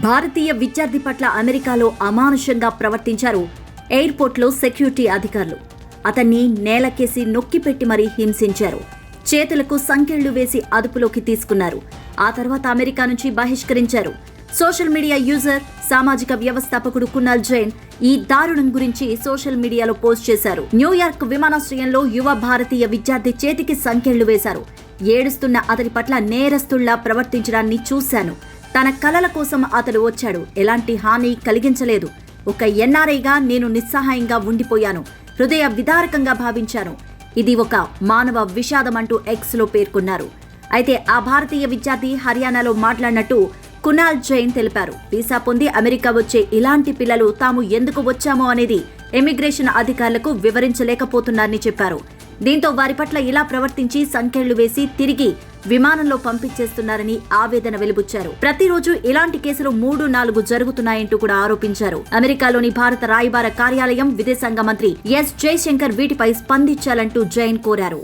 భారతీయ విద్యార్థి పట్ల అమెరికాలో అమానుషంగా ప్రవర్తించారు ఎయిర్పోర్ట్లో సెక్యూరిటీ అధికారులు. అతన్ని నేలకేసి నొక్కిపెట్టి మరీ హింసించారు. చేతులకు సంకెళ్ళు వేసి అదుపులోకి తీసుకున్నారు. ఆ తర్వాత అమెరికా నుంచి బహిష్కరించారు. సోషల్ మీడియా యూజర్ సామాజిక వ్యవస్థాపకుడు కునాల్ జైన్ ఈ దారుణం గురించి సోషల్ మీడియాలో పోస్ట్ చేశారు. న్యూయార్క్ విమానాశ్రయంలో యువ భారతీయ విద్యార్థి చేతికి సంకెళ్ళు వేశారు. ఏడుస్తున్న అతడి పట్ల నేరస్తుల్లా ప్రవర్తించడాన్ని చూశాను. తన కలల కోసం అతడు వచ్చాడు. ఎలాంటి హాని కలిగించలేదు. ఒక ఎన్ఆర్ఐగా నేను నిస్సహాయంగా ఉండిపోయాను. హృదయ విదారకంగా భావించాను. ఇది ఒక మానవ విషాదం అంటూ ఎక్స్లో పేర్కొన్నారు. అయితే ఆ భారతీయ విద్యార్థి హర్యానాలో మాట్లాడినట్టు కునాల్ జైన్ తెలిపారు. వీసా పొంది అమెరికా వచ్చే ఇలాంటి పిల్లలు తాము ఎందుకు వచ్చామో అనేది ఇమిగ్రేషన్ అధికారులకు వివరించలేకపోతున్నారని చెప్పారు. దీంతో వారి పట్ల ఇలా ప్రవర్తించి సంఖ్యలు వేసి తిరిగి విమానంలో పంపించేస్తున్నారని ఆవేదన వెలుబుచ్చారు. ప్రతిరోజు ఇలాంటి కేసులు మూడు నాలుగు జరుగుతున్నాయంటూ కూడా ఆరోపించారు. అమెరికాలోని భారత రాయబార కార్యాలయం విదేశాంగ మంత్రి ఎస్ జయశంకర్ వీటిపై స్పందించాలంటూ జైన్ కోరారు.